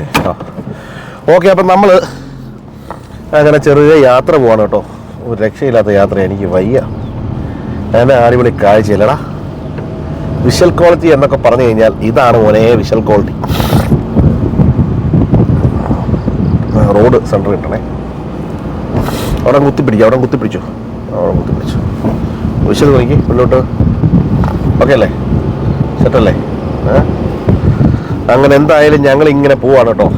അതെ ആ. ഓക്കെ അപ്പം നമ്മൾ അങ്ങനെ ചെറിയ യാത്ര പോവാണ് കേട്ടോ. ഒരു രക്ഷയില്ലാത്ത യാത്ര എനിക്ക് വയ്യ. എന്നെ അടിപൊളി കാഴ്ചയില്ലടാ. വിഷ്വൽ ക്വാളിറ്റി എന്നൊക്കെ പറഞ്ഞു കഴിഞ്ഞാൽ ഇതാണ് ഒരേ വിഷ്വൽ ക്വാളിറ്റി റോഡ് സെന്റർ കിട്ടണേ. അവിടെ കുത്തിപ്പിടിച്ചു അവിടെ കുത്തിപ്പിടിച്ചു. അവിടെ കുത്തിപ്പിടിച്ചു. വിഷ്വൽ നോക്കി മുന്നോട്ട്. ഓക്കെ അല്ലേ? സെറ്റല്ലേ ഏ അങ്ങനെ എന്തായാലും ഞങ്ങൾ ഇങ്ങനെ പോവാണ് കേട്ടോ.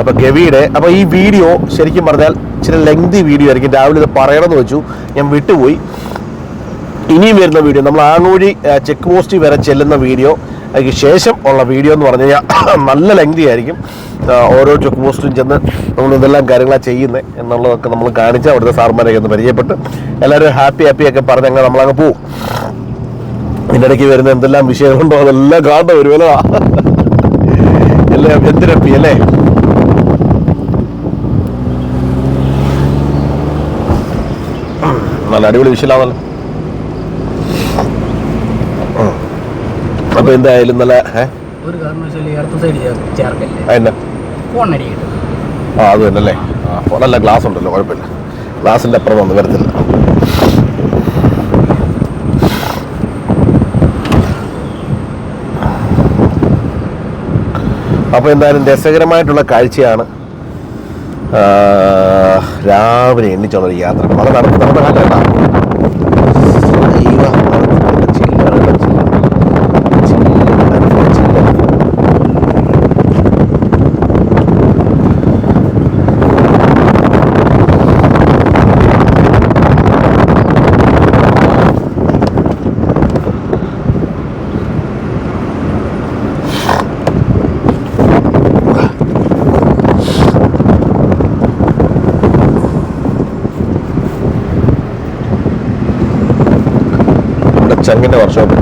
അപ്പൊ ഗവിയുടെ അപ്പൊ ഈ വീഡിയോ ശരിക്കും പറഞ്ഞാൽ ഇച്ചിരി ലെങ്തി വീഡിയോ ആയിരിക്കും. രാവിലെ ഇത് പറയണമെന്ന് വെച്ചു. ഞാൻ വിട്ടുപോയി. ഇനിയും വരുന്ന വീഡിയോ നമ്മൾ ആങ്ങൂഴി ചെക്ക് പോസ്റ്റ് വരെ ചെല്ലുന്ന വീഡിയോ അതിന് ശേഷം ഉള്ള വീഡിയോ എന്ന് പറഞ്ഞു കഴിഞ്ഞാൽ നല്ല ലെങ്തി ആയിരിക്കും. ഓരോ ചെക്ക് പോസ്റ്റും ചെന്ന് നമ്മൾ ഇതെല്ലാം കാര്യങ്ങളാണ് ചെയ്യുന്നത് എന്നുള്ളതൊക്കെ നമ്മൾ കാണിച്ച് അവിടുത്തെ സാർമാരെയൊക്കെ ഒന്ന് പരിചയപ്പെട്ട് എല്ലാവരും ഹാപ്പി ഹാപ്പി ഒക്കെ പറഞ്ഞ് അങ്ങനെ നമ്മളങ്ങ് പോവും. ഇതിന്റെ ഇടയ്ക്ക് വരുന്ന എന്തെല്ലാം വിഷയങ്ങളുണ്ടോ അതെല്ലാം കാണുന്ന ഒരു വരുമല്ലോ എല്ലാം എന്തിനപ്പി അല്ലേ? നല്ല അടിപൊളി വിഷയമാണല്ലോ. അപ്പൊ എന്തായാലും നല്ല ആ അത് തന്നെ അല്ലേ ഫോണല്ല നല്ല ഗ്ലാസ് ഉണ്ടല്ലോ കുഴപ്പമില്ല. ഗ്ലാസിന്റെ അപ്പുറം ഒന്നും വരത്തില്ല. അപ്പോൾ എന്തായാലും രസകരമായിട്ടുള്ള കാഴ്ചയാണ്. രാവിലെ എണ്ണിച്ചുള്ളൊരു യാത്ര വളരെ നടന്ന് നടന്ന കാലം ചങ്ങിന്റെ വർക്ക്ഷോപ്പ്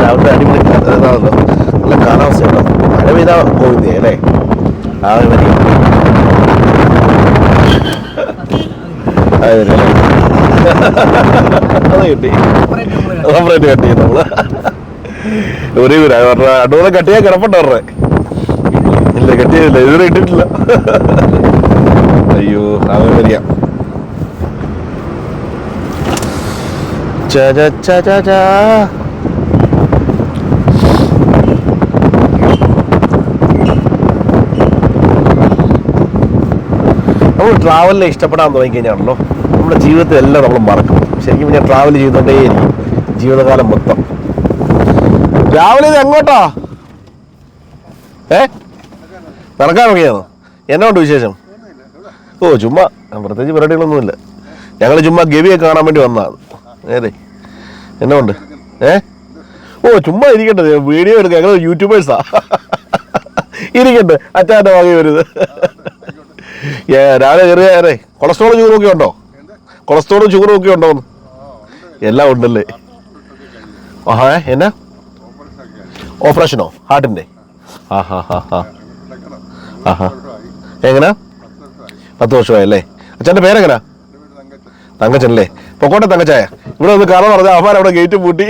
രാവിലെ അടിപൊളി നല്ല കാലാവസ്ഥ കേട്ടോ മഴ പെയ്താ പോയില്ലേ അല്ലേ? ആ ഒരു വരി അത് വരും അല്ലേ? അത് കിട്ടി. സെപ്പറേറ്റ് കട്ട് ചെയ്യും നമ്മൾ. ഒരു അടൂടെ കട്ട് ചെയ്യാൻ കിടപ്പുണ്ടോ അവരുടെ. ഇല്ല കട്ട് ചെയ്തില്ല ഇതുവരെ ഇട്ടിട്ടില്ല. അയ്യോ അങ്ങനെ വരിക. നമ്മൾ ട്രാവലിനെ ഇഷ്ടപ്പെടാൻ തുടങ്ങിക്കഴിഞ്ഞാണല്ലോ. നമ്മുടെ ജീവിതത്തിൽ എല്ലാം നമ്മൾ മറക്കും. ശരിക്കും ഞാൻ ട്രാവൽ ചെയ്തുകൊണ്ടേയിരിക്കും ജീവിതകാലം മൊത്തം. രാവിലെ ഇത് എങ്ങോട്ടാ? ഏ? നടക്കാൻ തുടങ്ങിയാണോ എന്നാ ഉണ്ട് വിശേഷം? ഓ ചുമ്മാ പ്രത്യേകിച്ച് പരിപാടികളൊന്നുമില്ല. ഞങ്ങൾ ചുമ്മാ ഗവിയെ കാണാൻ വേണ്ടി വന്നതാണ്. ഏതേ? എന്നാ ഉണ്ട്? ഏ? ഓ ചുമ്മാ ഇരിക്കട്ടെ. വീഡിയോ എടുക്കുക ഞങ്ങൾ യൂട്യൂബേഴ്സാ. ഇരിക്കട്ടെ. അച്ഛന്റെ വാങ്ങി വരുന്നത്. ഏ, രാവിലെ കയറിയാറേ കൊളസ്ട്രോൾ ഒക്കെ ഉണ്ടോ? കൊളസ്ട്രോളും ഷുഗറും ഒക്കെ ഉണ്ടോ എല്ലാം ഉണ്ടല്ലേ? ആഹാ എന്നാ? ഓപ്പറേഷനോ? ഹാർട്ടിന്റെ? ആ ഹാ ഹാ. പത്ത് വർഷമായല്ലേ അച്ഛന്റെ പേരെങ്ങനാ? തങ്കച്ചനല്ലേ? പൊക്കോട്ടെ തങ്കച്ചായ. ഇവിടെ ഒന്ന് കാറ പറഞ്ഞ അമ്മാൻ അവിടെ ഗേറ്റ് പൂട്ടി.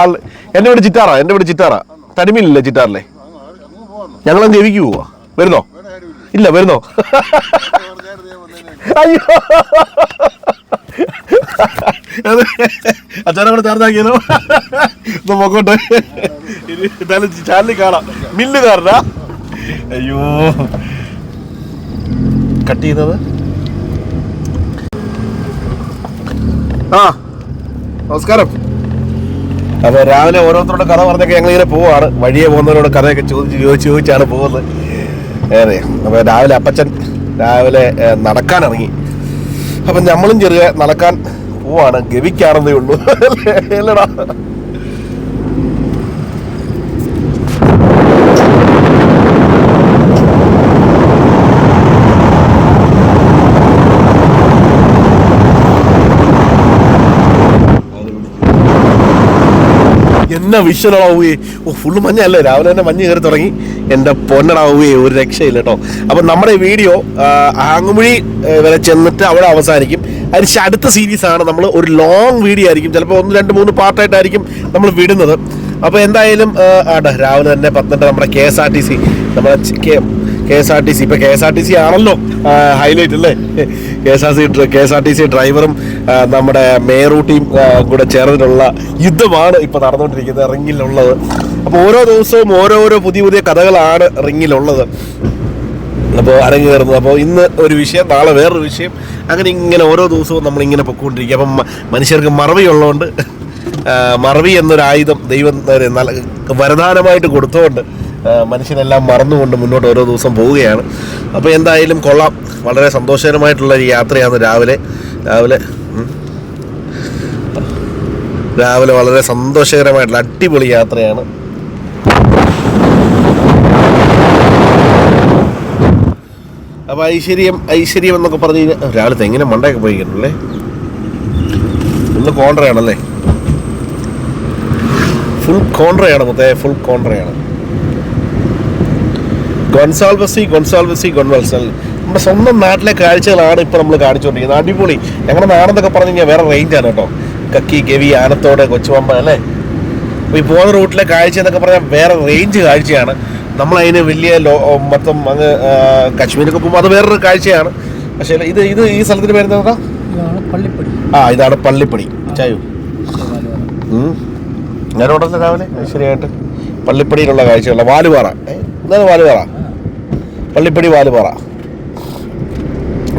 ആൾ എന്റെ ഇവിടെ ചിറ്റാറാ എന്റെ ഇവിടെ ചിറ്റാറാ. തടിമീനില്ലേ ചിറ്റാറില്ലേ ഞങ്ങളങ്ങ് ഗവിക്ക് പോവാ. വരുന്നോ? ഇല്ല വരുന്നോ? അയ്യോ. അച്ഛനെ കൂടെ ചേർത്താക്കിയാലോ? ഒന്ന് പോക്കോട്ടെ. ഇനി എന്തായാലും ചാനലിൽ കാണാം. മില്ലുകാരനാ അയ്യോ. കട്ട് ചെയ്യുന്നത്? ആ നമസ്കാരം. അപ്പൊ രാവിലെ ഓരോരുത്തരുടെ കഥ പറഞ്ഞൊക്കെ ഞങ്ങൾ ഇങ്ങനെ പോവാണ്. വഴിയെ പോകുന്നവരോട് കഥയൊക്കെ ചോദിച്ച് ചോദിച്ച് ചോദിച്ചാണ് പോകുന്നത്. ഏറെ. അപ്പൊ രാവിലെ അപ്പച്ചൻ രാവിലെ നടക്കാനിറങ്ങി. അപ്പൊ നമ്മളും ചെറിയ നടക്കാൻ പോവാണ് ഗവിക്കാണെന്നേ ഉള്ളൂ. അല്ലടാ. എന്നാ വിഷ്വലാവുകയെ ഓ ഫുള്ള് മഞ്ഞല്ലേ രാവിലെ തന്നെ മഞ്ഞ് കയറി തുടങ്ങി. എന്റെ പൊന്നടാവുകയെ ഒരു രക്ഷയില്ല കേട്ടോ. അപ്പം നമ്മുടെ വീഡിയോ ആങ്ങുമൊഴി വരെ ചെന്നിട്ട് അവിടെ അവസാനിക്കും. അതിന് അടുത്ത സീരീസ് ആണ് നമ്മൾ ഒരു ലോങ് വീഡിയോ ആയിരിക്കും. ചിലപ്പോൾ ഒന്ന് രണ്ട് മൂന്ന് പാർട്ടായിട്ടായിരിക്കും നമ്മൾ വിടുന്നത്. അപ്പോൾ എന്തായാലും ആട്ടെ രാവിലെ തന്നെ പത്തനംതിട്ട നമ്മുടെ K S R T C നമ്മുടെ K S R T C ഇപ്പം K S R T C ആണല്ലോ ഹൈലൈറ്റ് അല്ലേ? K S R C K S R T C ഡ്രൈവറും നമ്മുടെ മേറൂട്ടിയും കൂടെ ചേർന്നിട്ടുള്ള യുദ്ധമാണ് ഇപ്പം നടന്നുകൊണ്ടിരിക്കുന്നത് റിങ്ങിലുള്ളത്. അപ്പോൾ ഓരോ ദിവസവും ഓരോരോ പുതിയ പുതിയ കഥകളാണ് റിങ്ങിലുള്ളത്. അപ്പോൾ അരങ്ങേറുന്നത്. അപ്പോൾ ഇന്ന് ഒരു വിഷയം നാളെ വേറൊരു വിഷയം. അങ്ങനെ ഇങ്ങനെ ഓരോ ദിവസവും നമ്മളിങ്ങനെ പൊയ്ക്കൊണ്ടിരിക്കുക അപ്പം മനുഷ്യർക്ക് മറവി ഉള്ളതുകൊണ്ട് മറവി എന്നൊരു ആയുധം ദൈവം വരദാനമായിട്ട് കൊടുത്തുകൊണ്ട് മനുഷ്യനെല്ലാം മറന്നുകൊണ്ട് മുന്നോട്ട് ഓരോ ദിവസം പോവുകയാണ്. അപ്പോൾ എന്തായാലും കൊള്ളാം. വളരെ സന്തോഷകരമായിട്ടുള്ള ഒരു യാത്രയാണ് രാവിലെ. രാവിലെ രാവിലെ വളരെ സന്തോഷകരമായിട്ടുള്ള അടിപൊളി യാത്രയാണ്. അപ്പോൾ ഐശ്വര്യം ഐശ്വര്യം എന്നൊക്കെ പറഞ്ഞു കഴിഞ്ഞാൽ രാവിലത്തെ എങ്ങനെ മണ്ടയൊക്കെ പോയിക്കണല്ലേ ഇന്ന് കോൺട്രയാണല്ലേ? Full കോൺട്രയാണ് മൊത്തേ full കോൺട്രയാണ്. ഗൊൺസാൽവസി ഗൊൺസാൽവസി ഗൊൺവൽസൽ നമ്മുടെ സ്വന്തം നാട്ടിലെ കാഴ്ചകളാണ് ഇപ്പോൾ നമ്മൾ കാണിച്ചുകൊണ്ടിരിക്കുന്നത്. അടിപൊളി. ഞങ്ങളുടെ നാടെന്നൊക്കെ പറഞ്ഞു കഴിഞ്ഞാൽ വേറെ റേഞ്ചാണ് കേട്ടോ. കക്കി ഗവി ആനത്തോട് കൊച്ചുപമ്പ അല്ലേ? അപ്പോൾ ഈ പോകുന്ന റൂട്ടിലെ കാഴ്ച എന്നൊക്കെ പറഞ്ഞാൽ വേറെ റേഞ്ച് കാഴ്ചയാണ്. നമ്മളതിന് വലിയ ലോ മൊത്തം അങ്ങ് കശ്മീരൊക്കെ പോകുമ്പോൾ അത് വേറൊരു കാഴ്ചയാണ്. പക്ഷേ ഇത് ഇത് ഈ സ്ഥലത്തിന് ഇതാണ് പള്ളിപ്പടി. ആ ഇതാണ് പള്ളിപ്പടി. ചായു. ഞാൻ ഉടനെ രാവിലെ ശരിയായിട്ട് പള്ളിപ്പടിയിലുള്ള കാഴ്ചയുള്ള വാലുപാറ എന്താണ് വാലുപാറ പള്ളിപ്പടി വാലുപാറ.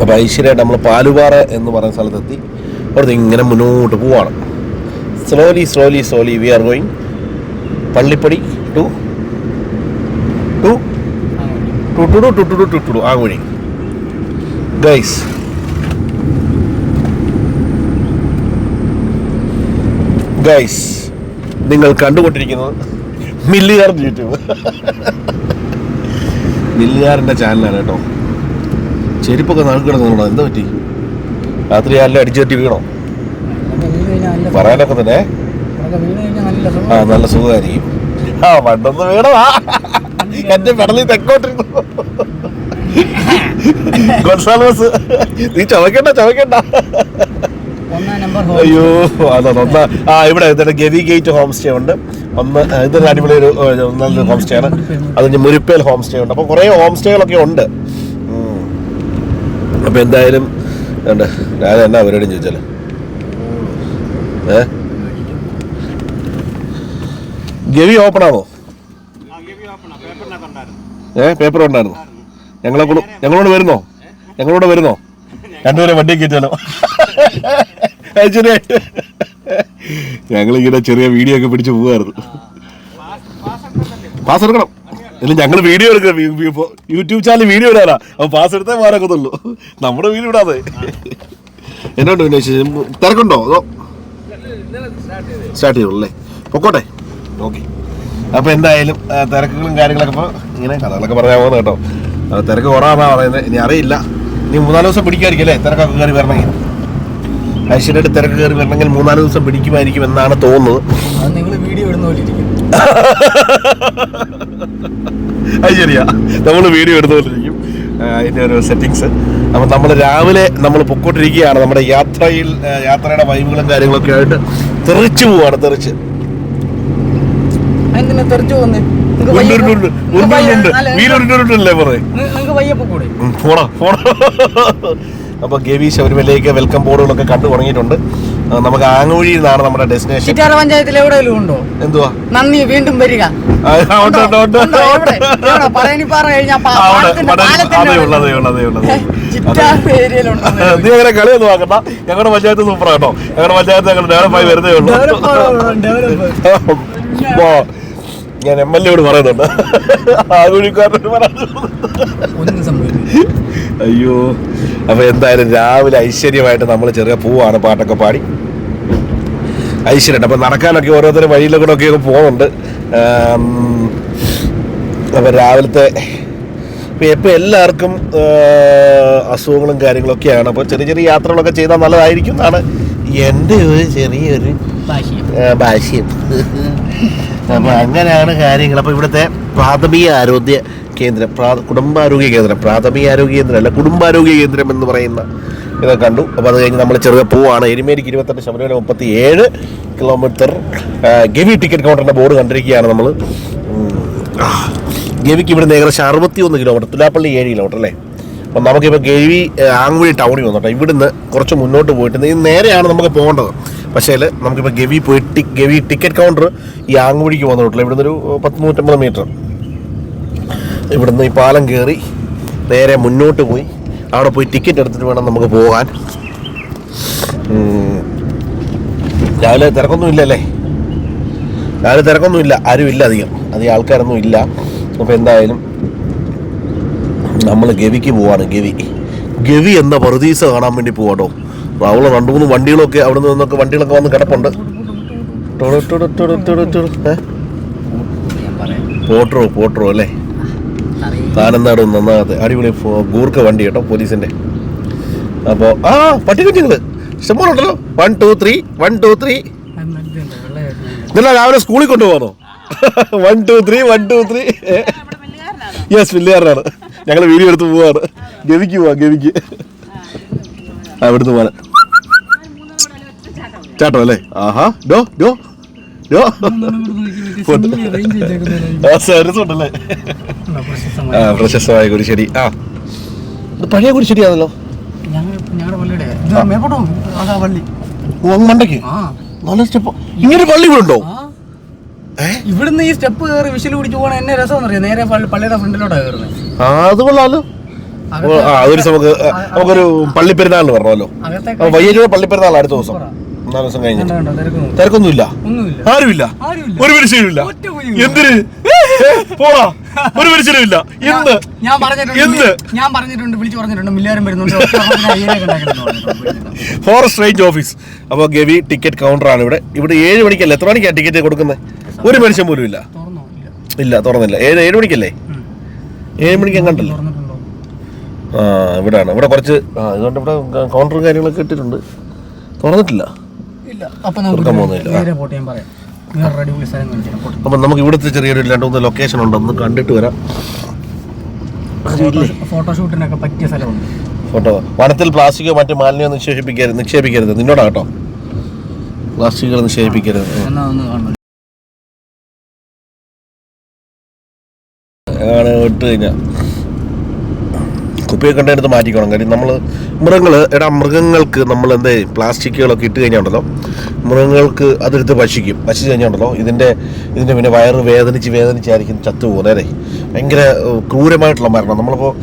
അപ്പോൾ ഐശ്വര്യമായിട്ട് നമ്മൾ പാലുപാറ എന്ന് പറയുന്ന സ്ഥലത്തെത്തി. അവിടുന്ന് ഇങ്ങനെ മുന്നോട്ട് പോവാണ്. Slowly slowly slowly we are going Pallippadi to to to to to to to to to to ആങ്ങുഴി guys guys നിങ്ങൾ കണ്ടുകൊണ്ടിരിക്കുന്നത് മില്ലിയർ യൂട്യൂബ് വില്ലുകാരന്റെ ചാനലാണ് കേട്ടോ. ചെരുപ്പൊക്കെ നാൾക്ക് എന്താ പറ്റി? രാത്രി ആരെല്ലാം അടിച്ചു പറ്റി വീണോ? പറയാനൊക്കെ തന്നെ. ആ നല്ല സുഖമായിരിക്കും. ആ പണ്ടൊന്ന് വീണോ എന്റെ പെടലിൽ തെക്കോട്ടിരുന്നു. ഗൊൻസാലോസ് നീ ചവയ്ക്കണ്ട ചവയ്ക്കണ്ട അയ്യോ അതാണ് ഒന്ന് ആ ഇവിടെ ഗവി ഗേറ്റ് ഹോം സ്റ്റേ ഉണ്ട്. ഒന്ന് ഇതൊരു അടിപൊളി ഒരു നല്ലൊരു ഹോം സ്റ്റേ ആണ്. അതിന് മുരിപ്പേൽ ഹോം സ്റ്റേ ഉണ്ട്. അപ്പോൾ കുറേ ഹോം സ്റ്റേകളൊക്കെ ഉണ്ട്. അപ്പൊ അപ്പോൾ എന്തായാലും ഉണ്ട് ഞാൻ എന്നാ അവരോടും ചോദിച്ചാൽ ഏ? ഗവി ഓപ്പൺ ആണോ? ഏ പേപ്പർ ഉണ്ടായിരുന്നു ഞങ്ങളെ കൂടെ ഞങ്ങളോട് വരുന്നോ? ഞങ്ങളോട് വരുന്നോ? രണ്ടുപേരെ വണ്ടി കയറ്റാലോ ശരിയായിട്ട് ഞങ്ങളിങ്ങനെ ചെറിയ വീഡിയോ ഒക്കെ പിടിച്ച് പോവായിരുന്നു. പാസ് എടുക്കണം. ഇല്ല ഞങ്ങൾ വീഡിയോ എടുക്കണം യൂട്യൂബ് ചാനൽ വീഡിയോ ഇടാനാ. അപ്പൊ പാസ് എടുത്തേ മാറക്കത്തുള്ളൂ. നമ്മുടെ വീഡിയോ ഇടാതെ. എന്നോണ്ട്? തിരക്കുണ്ടോ? അതോ? സ്റ്റാർട്ട് ചെയ്തോളൂ പൊക്കോട്ടെ. ഓക്കെ അപ്പോൾ എന്തായാലും തിരക്കുകളും കാര്യങ്ങളൊക്കെ ഇപ്പോൾ ഇങ്ങനെ കഥകളൊക്കെ പറയാൻ പോകുന്നത് കേട്ടോ. തിരക്ക് കുറവാണെന്നാ പറയുന്നത്. ഇനി അറിയില്ല. ഇനി മൂന്നാൽ ദിവസം പിടിക്കായിരിക്കും അല്ലേ? തിരക്കൊക്കെ കയറി വരണമെങ്കിൽ ഐശ്വര്യമായിട്ട് തിരക്ക് കയറി വരണമെങ്കിൽ മൂന്നാൽ ദിവസം പിടിക്കുമായിരിക്കും എന്നാണ് തോന്നുന്നത്. നിങ്ങൾ വീഡിയോ ഇടുന്ന പോലെ ഇരിക്കും. അത് ശരിയാ. നമ്മൾ വീഡിയോ എടുത്തുകൊണ്ടിരിക്കും ആ, അതിന്റെ ഒരു സെറ്റിങ്സ് അപ്പം നമ്മൾ രാവിലെ നമ്മൾ പൊക്കോട്ടിരിക്കുകയാണ് നമ്മുടെ യാത്രയിൽ യാത്രയുടെ വൈബുകളും കാര്യങ്ങളൊക്കെ ആയിട്ട് തെറിച്ച് പോവാണ് തെറിച്ച്. വീലുണ്ടുണ്ടല്ലേ പറയും പോടാ പോടാ അപ്പോൾ ഗവി ശബരിമലയിലേക്ക് വെൽക്കം ബോർഡുകളൊക്കെ കണ്ടു തുടങ്ങിയിട്ടുണ്ട്. നമുക്ക് ആങ്ങുവഴിയിൽ നിന്നാണ് നമ്മുടെ ഡെസ്റ്റിനേഷൻ ചിറ്റാറ പഞ്ചായത്തിൽ എവിടെയെങ്കിലും ഉണ്ടോ? എന്തുവാ? നന്ദി വീണ്ടും വരിക. നീ കളിയൊന്നും ആക്കണ്ട. ഞങ്ങളുടെ പഞ്ചായത്ത് സൂപ്പർ കേട്ടോ. ഞങ്ങളുടെ പഞ്ചായത്ത് ഞങ്ങൾ ഡെവലപ്പായി വരുന്നേ ഉള്ളൂ. ഞാൻ എം എൽ എയോട് പറയുന്നുണ്ട്. ആകുഴിക്കാരനോട് പറയുന്നുണ്ട് അയ്യോ. അപ്പൊ എന്തായാലും രാവിലെ ഐശ്വര്യമായിട്ട് നമ്മൾ ചെറിയ പൂവാണ് പാട്ടൊക്കെ പാടി. ഐശ്വര്യം അപ്പൊ നടക്കാനൊക്കെ ഓരോരുത്തരും വഴിയിലൂടെ ഒക്കെ പോകുന്നുണ്ട്. അപ്പൊ രാവിലത്തെ ഇപ്പൊ ഇപ്പൊ എല്ലാവർക്കും അസുഖങ്ങളും കാര്യങ്ങളൊക്കെയാണ്. അപ്പോൾ ചെറിയ ചെറിയ യാത്രകളൊക്കെ ചെയ്താൽ നല്ലതായിരിക്കും എന്നാണ് എന്റെ ഒരു ചെറിയൊരു അപ്പോൾ അങ്ങനെയാണ് കാര്യങ്ങൾ. അപ്പോൾ ഇവിടുത്തെ പ്രാഥമിക ആരോഗ്യ കേന്ദ്രം കുടുംബാരോഗ്യ കേന്ദ്രം പ്രാഥമിക ആരോഗ്യ കേന്ദ്രം അല്ല കുടുംബാരോഗ്യ കേന്ദ്രം എന്ന് പറയുന്ന ഇതൊക്കെ കണ്ടു. അപ്പോൾ അത് കഴിഞ്ഞ് നമ്മൾ ചെറുതെ പോവാണ്. എരുമേലിക്ക് ഇരുപത്തെട്ട് ശബരിമല മുപ്പത്തി ഏഴ് കിലോമീറ്റർ ഗവി ടിക്കറ്റ് കൗണ്ടറിന്റെ ബോർഡ് കണ്ടിരിക്കുകയാണ് നമ്മൾ ഗവിക്ക് ഇവിടുന്ന് ഏകദേശം അറുപത്തി ഒന്ന് കിലോമീറ്റർ തുലാപ്പള്ളി ഏഴ് കിലോമീറ്റർ അല്ലേ? അപ്പം നമുക്കിപ്പോൾ ഗവി ആങ്കുഴി ടൗണിൽ വന്നോട്ടെ. ഇവിടുന്ന് കുറച്ച് മുന്നോട്ട് പോയിട്ട് നേരെയാണ് നമുക്ക് പോകേണ്ടത്. പക്ഷേ നമുക്കിപ്പോൾ ഗവി പോയി ഗവി ടിക്കറ്റ് കൗണ്ടർ ഈ ആങ്ങുവഴിക്ക് പോകുന്ന റൂട്ടിൽ ഇവിടുന്ന് ഒരു പത്ത് നൂറ്റമ്പത് മീറ്റർ. ഇവിടുന്ന് ഈ പാലം കയറി നേരെ മുന്നോട്ട് പോയി. അവിടെ പോയി ടിക്കറ്റ് എടുത്തിട്ട് വേണം നമുക്ക് പോകാൻ. രാവിലെ തിരക്കൊന്നും ഇല്ലല്ലേ? രാവിലെ തിരക്കൊന്നും ഇല്ല. ആരും ഇല്ല അധികം. അധികം ആൾക്കാരൊന്നും ഇല്ല. അപ്പോൾ എന്തായാലും നമ്മൾ ഗവിക്ക് പോവാണ് ഗവി. ഗവി എന്ന പ്രതീസ കാണാൻ വേണ്ടി പോവാട്ടോ അവിടെ രണ്ട് മൂന്ന് വണ്ടികളൊക്കെ അവിടെ നിന്നൊക്കെ വണ്ടികളൊക്കെ വന്ന് കിടപ്പുണ്ട്. പോട്ടറോ പോട്ടറോ അല്ലേ? താനന്താട് നന്നാകത്തെ അടിപൊളി ഗൂർക്ക വണ്ടി കേട്ടോ പോലീസിന്റെ. അപ്പോൾ ആ പട്ടിക്കുട്ടികൾ ഇഷ്ടംപോലെ ഉണ്ടല്ലോ one two three one two three ഇന്നലെ രാവിലെ സ്കൂളിൽ കൊണ്ടുപോകണോ one two three one two three yes വില്ലുകാരനാണ് ഞങ്ങൾ വീഡിയോ എടുത്ത് പോവാണ്. ഗവിക്ക് പോവാ ഗവിക്ക്. അവിടുന്ന് പോവാൻ ചാട്ടോ അല്ലേ ആഹാ. ഡോ ഡോ ഡോ. ആ ഉണ്ടല്ലേ ആ പ്രശസ്തമായ കുരിശ്ശേരി ആ. ഇത് പഴയ അങ്ങ് മണ്ടയ്ക്ക്? ആ. നല്ല സ്റ്റെപ്പ്. ഇങ്ങനെ പള്ളി ഇവിടെ ഉണ്ടോ ഇവിടുന്ന് ഈ സ്റ്റെപ്പ് കയറി വിഷിൽ പിടിച്ചു പോകണ എന്നെ രസം അറിയാം നേരെ പള്ളി- പള്ളിയുടെ ഫ്രണ്ടിലോട്ടാണ് കയറുന്നത് അത് കൊള്ളാലോ. അതൊരു നമുക്ക് നമുക്കൊരു പള്ളിപ്പെരുന്നാളിന് പറഞ്ഞല്ലോ അകത്തേക്ക് പള്ളിപ്പെരുന്നാൾ അടുത്ത ദിവസം. നാല് ദിവസം കണ്ടോ, തിരക്കൊന്നുമില്ല. ആരുമില്ല. ഒരു പരിശീലനമില്ല എന്തിന്? പോടാ. ഒരു പരിശീലനമില്ല എന്ത്? ഞാൻ പറഞ്ഞിട്ടുണ്ട്? ഞാൻ പറഞ്ഞിട്ടുണ്ട് വിളിച്ചു പറഞ്ഞിട്ടുണ്ട് മില്ലാരും വരുന്നുണ്ട്. ഫോറസ്റ്റ് റേഞ്ച് ഓഫീസ് അപ്പോൾ ഗവി ടിക്കറ്റ് കൗണ്ടറാണ് ഇവിടെ. ഇവിടെ ഏഴ് മണിക്കല്ല? എത്ര മണിക്കാണ് ടിക്കറ്റ് കൊടുക്കുന്നത് ഒരു മനുഷ്യൻ പോലും ഇല്ല. ഇല്ല തുറന്നില്ല. ഏഴ് ഏഴ് മണിക്കല്ലേ? ഏഴ് മണിക്ക് തുറന്നിട്ടുണ്ടോ? ആ ഇവിടെയാണ് ഇവിടെ കുറച്ച് ആ ഇതുകൊണ്ട് ഇവിടെ കൗണ്ടറും കാര്യങ്ങളൊക്കെ ഇട്ടിട്ടുണ്ട്. തുറന്നിട്ടില്ല. അപ്പൊ നമുക്ക്. നേരെ പോട്ടെ ഞാൻ പറയാം. അപ്പം നമുക്ക് ഇവിടുത്തെ ചെറിയൊരു രണ്ട് മൂന്ന് ലൊക്കേഷൻ ഉണ്ടെന്ന് കണ്ടിട്ട് വരാം. ഫോട്ടോ- ഫോട്ടോഷൂട്ടിനൊക്കെ പറ്റിയ സ്ഥലമുണ്ട്. ഫോട്ടോ വനത്തിൽ പ്ലാസ്റ്റിക്കോ മറ്റു മാലിന്യമോ നിക്ഷേപിക്കരുത് നിക്ഷേപിക്കരുത്. നിന്നോടാ കേട്ടോ. പ്ലാസ്റ്റിക്കുകൾ നിക്ഷേപിക്കരുത്. എന്നാ ഒന്ന് ആണ് ഇട്ട് കഴിഞ്ഞാൽ കുപ്പിയൊക്കെ കണ്ടെടുത്ത് മാറ്റിക്കണം. കാര്യം നമ്മൾ മൃഗങ്ങൾ എടാ മൃഗങ്ങൾക്ക് നമ്മൾ എന്താ പ്ലാസ്റ്റിക്കുകളൊക്കെ ഇട്ട് കഴിഞ്ഞുണ്ടല്ലോ മൃഗങ്ങൾക്ക് അതെടുത്ത് ഭക്ഷിക്കും. ഭക്ഷിച്ച് കഴിഞ്ഞാൽ ഉണ്ടല്ലോ ഇതിന്റെ ഇതിന്റെ പിന്നെ വയറ് വേദനിച്ച് വേദനിച്ചായിരിക്കും ചത്തു പോകുന്നത് അല്ലേ? ഭയങ്കര ക്രൂരമായിട്ടുള്ള മരണം. നമ്മളിപ്പോൾ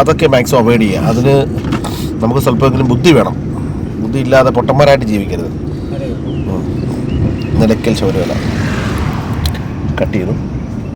അതൊക്കെ മാക്സിമം അവോയ്ഡ് ചെയ്യുക അതിന് നമുക്ക് സ്വല്പമെങ്കിലും ബുദ്ധി വേണം. ബുദ്ധി ഇല്ലാതെ പൊട്ടന്മാരായിട്ട് ജീവിക്കരുത്. നിലയ്ക്കൽ ശബരിമല കട്ട് ചെയ്തു.